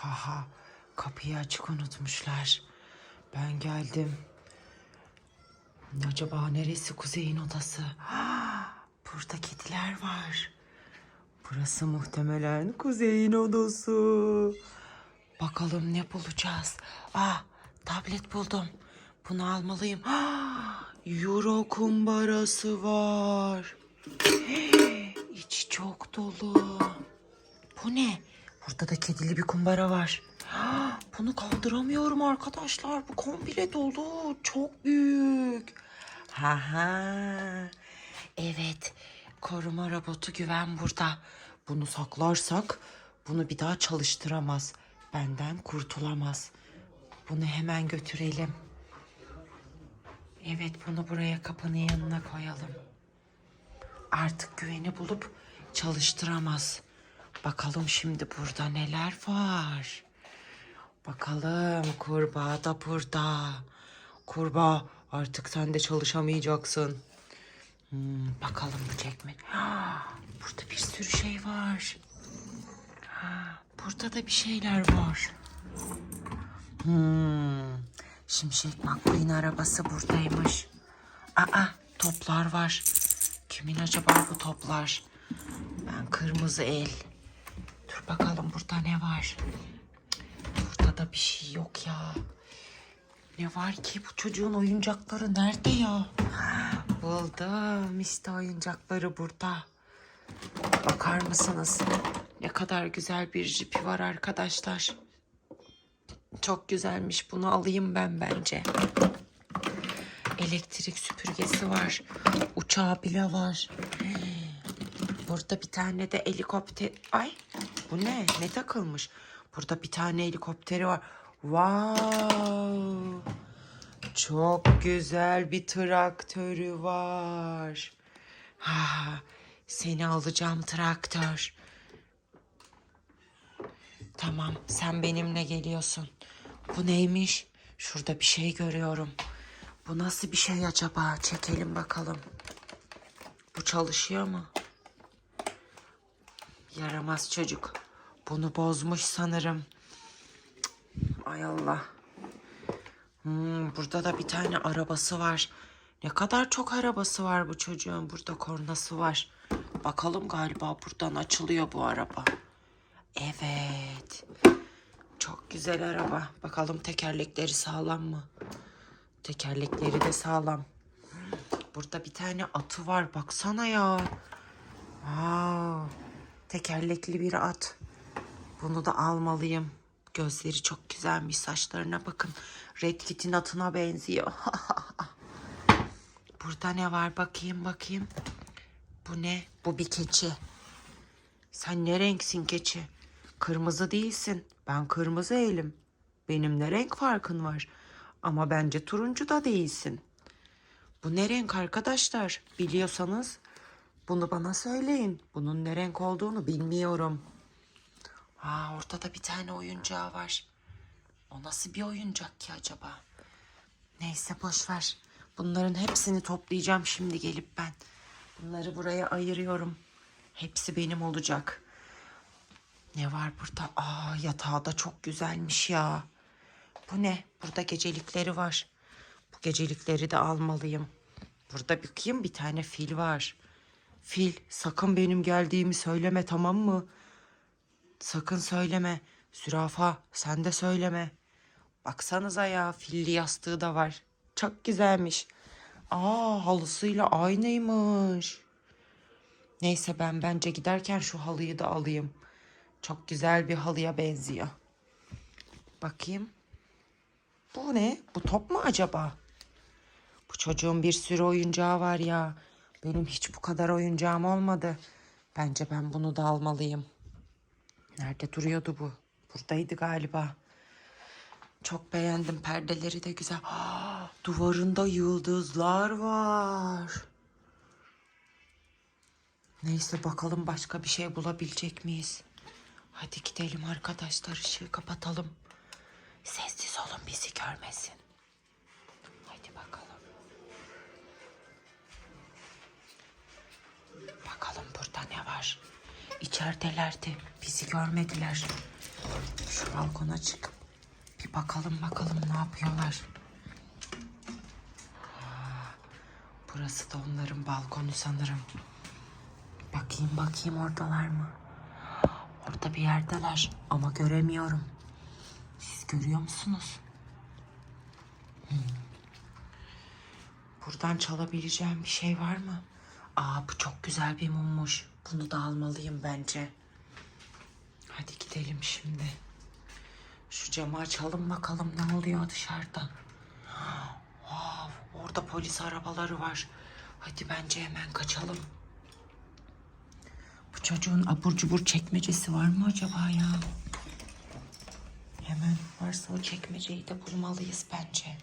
Haha kapıyı açık unutmuşlar. Ben geldim. Acaba neresi kuzeyin odası? Ha, burada kediler var. Burası muhtemelen kuzeyin odası. Bakalım ne bulacağız. Ah tablet buldum. Bunu almalıyım. Ah, Euro kumbarası var. İçi çok dolu. Bu ne? Burada da kedili bir kumbara var. Ah, Bunu kaldıramıyorum arkadaşlar. Bu komple dolu. Çok büyük. Ha ha. Evet. Koruma robotu güven burada. Bunu saklarsak bunu bir daha çalıştıramaz. Benden kurtulamaz. Bunu hemen götürelim. Evet bunu buraya kapının yanına koyalım. Artık güveni bulup çalıştıramaz. Bakalım şimdi burada neler var. Bakalım kurbağa da burada. Kurbağa artık sen de çalışamayacaksın. Hmm, bakalım bu çekme. Burada bir sürü şey var. Burada da bir şeyler var. Hmm. Şimşek McQueen arabası buradaymış. Aa toplar var. Kimin acaba bu toplar? Ben kırmızı el. Bakalım burada ne var? Burada da bir şey yok ya. Ne var ki bu çocuğun oyuncakları nerede ya? Buldum işte oyuncakları burada. Bakar mısınız? Ne kadar güzel bir jipi var arkadaşlar. Çok güzelmiş. Bunu alayım ben bence. Elektrik süpürgesi var. Uçağı bile var. Burada bir tane de helikopter. Ay bu ne? Ne takılmış? Burada bir tane helikopteri var. Wow. Çok güzel bir traktörü var. Ha, seni alacağım traktör. Tamam, sen benimle geliyorsun. Bu neymiş? Şurada bir şey görüyorum. Bu nasıl bir şey acaba? Çekelim bakalım. Bu çalışıyor mu? Yaramaz çocuk. Bunu bozmuş sanırım. Cık, Ay Allah. Hmm, burada da bir tane arabası var. Ne kadar çok arabası var bu çocuğun. Burada kornası var. Bakalım galiba buradan açılıyor bu araba. Evet. Çok güzel araba. Bakalım tekerlekleri sağlam mı? Tekerlekleri de sağlam. Burada bir tane atı var. Baksana ya. Wow. Tekerlekli bir at. Bunu da almalıyım. Gözleri çok güzelmiş. Saçlarına bakın. Red Kit'in atına benziyor. Burada ne var? Bakayım bakayım. Bu ne? Bu bir keçi. Sen ne renksin keçi? Kırmızı değilsin. Ben kırmızı elim. Benim ne renk farkın var? Ama bence turuncu da değilsin. Bu ne renk arkadaşlar? Biliyorsanız bunu bana söyleyin. Bunun ne renk olduğunu bilmiyorum. Aa, orada da bir tane oyuncağı var. O nasıl bir oyuncak ki acaba? Neyse boş ver. Bunların hepsini toplayacağım şimdi gelip ben. Bunları buraya ayırıyorum. Hepsi benim olacak. Ne var burada? Aa yatağı da çok güzelmiş ya. Bu ne? Burada gecelikleri var. Bu gecelikleri de almalıyım. Burada bakayım bir tane fil var. Fil sakın benim geldiğimi söyleme tamam mı? Sakın söyleme. Zürafa sen de söyleme. Baksanıza ya filli yastığı da var. Çok güzelmiş. Aa halısıyla aynıymış. Neyse ben bence giderken şu halıyı da alayım. Çok güzel bir halıya benziyor. Bakayım. Bu ne? Bu top mu acaba? Bu çocuğun bir sürü oyuncağı var ya. Benim hiç bu kadar oyuncağım olmadı. Bence ben bunu da almalıyım. Nerede duruyordu bu? Buradaydı galiba. Çok beğendim. Perdeleri de güzel. Aa, duvarında yıldızlar var. Neyse bakalım başka bir şey bulabilecek miyiz? Hadi gidelim arkadaşlar ışığı kapatalım. Sessiz olun bizi görmesin. Hadi bakalım. Bakalım burada ne var? İçeridelerdi. Bizi görmediler. Şu balkona çıkıp bir bakalım bakalım ne yapıyorlar. Burası da onların balkonu sanırım. Bakayım bakayım oradalar mı? Orada bir yerdeler ama göremiyorum. Siz görüyor musunuz? Hmm. Buradan çalabileceğim bir şey var mı? Aa bu çok güzel bir mummuş. Bunu da almalıyım bence. Hadi gidelim şimdi. Şu camı açalım bakalım ne oluyor dışarıda. Wow, orada polis arabaları var. Hadi bence hemen kaçalım. Bu çocuğun abur cubur çekmecesi var mı acaba ya? Hemen varsa o çekmeceyi de bulmalıyız bence.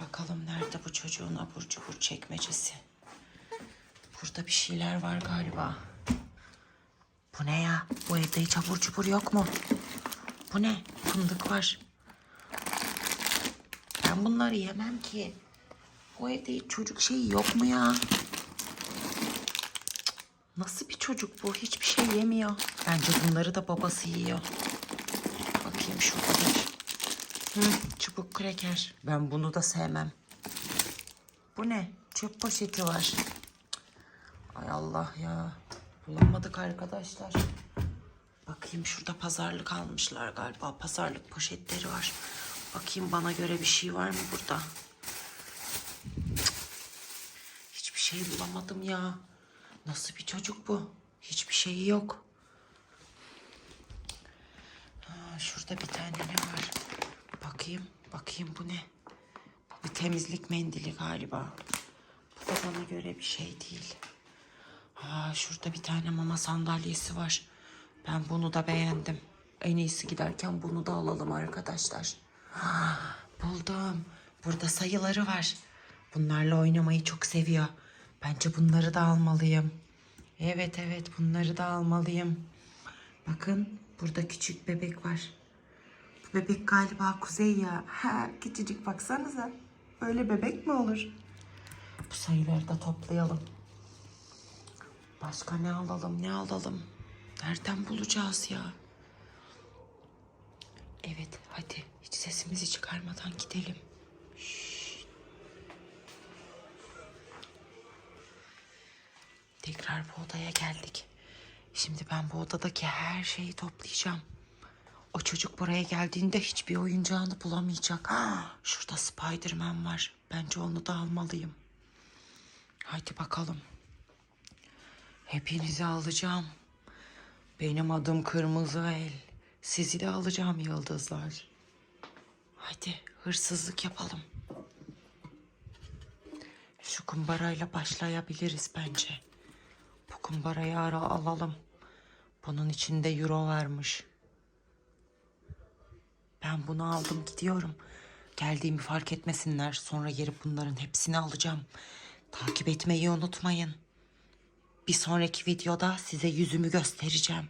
Bakalım nerede bu çocuğun abur cubur çekmecesi. Burada bir şeyler var galiba. Bu ne ya? Bu evde hiç abur cubur yok mu? Bu ne? Fındık var. Ben bunları yemem ki. Bu evde hiç çocuk şeyi yok mu ya? Nasıl bir çocuk bu? Hiçbir şey yemiyor. Bence bunları da babası yiyor. Bakayım şurada bir. Hı, çubuk kreker. Ben bunu da sevmem. Bu ne? Çöp poşeti var. Cık. Ay Allah ya. Bulamadık arkadaşlar. Bakayım şurada pazarlık almışlar galiba. Pazarlık poşetleri var. Bakayım bana göre bir şey var mı burada? Cık. Hiçbir şey bulamadım ya. Nasıl bir çocuk bu? Hiçbir şeyi yok. Ha, şurada bir tane ne var? Bakayım, bakayım bu ne? Bu bir temizlik mendili galiba. Bu da bana göre bir şey değil. Şurada bir tane mama sandalyesi var. Ben bunu da beğendim. En iyisi giderken bunu da alalım arkadaşlar. Buldum. Burada sayıları var. Bunlarla oynamayı çok seviyor. Bence bunları da almalıyım. Evet evet bunları da almalıyım. Bakın burada küçük bebek var. Bu bebek galiba Kuzey ya. Ha, küçücük baksanıza. Böyle bebek mi olur? Bu sayıları da toplayalım. Başka ne alalım ne alalım? Nereden bulacağız ya? Evet hadi hiç sesimizi çıkarmadan gidelim. Şşt. Tekrar bu odaya geldik. Şimdi ben bu odadaki her şeyi toplayacağım. O çocuk buraya geldiğinde hiçbir oyuncağını bulamayacak. Şurada Spiderman var. Bence onu da almalıyım. Haydi bakalım. Hepinizi alacağım. Benim adım Kırmızı El. Sizi de alacağım yıldızlar. Hadi hırsızlık yapalım. Şu kumbarayla başlayabiliriz bence. Bu kumbarayı ara alalım. Bunun içinde euro varmış. Ben bunu aldım gidiyorum. Geldiğimi fark etmesinler. Sonra gelip bunların hepsini alacağım. Takip etmeyi unutmayın. Bir sonraki videoda size yüzümü göstereceğim.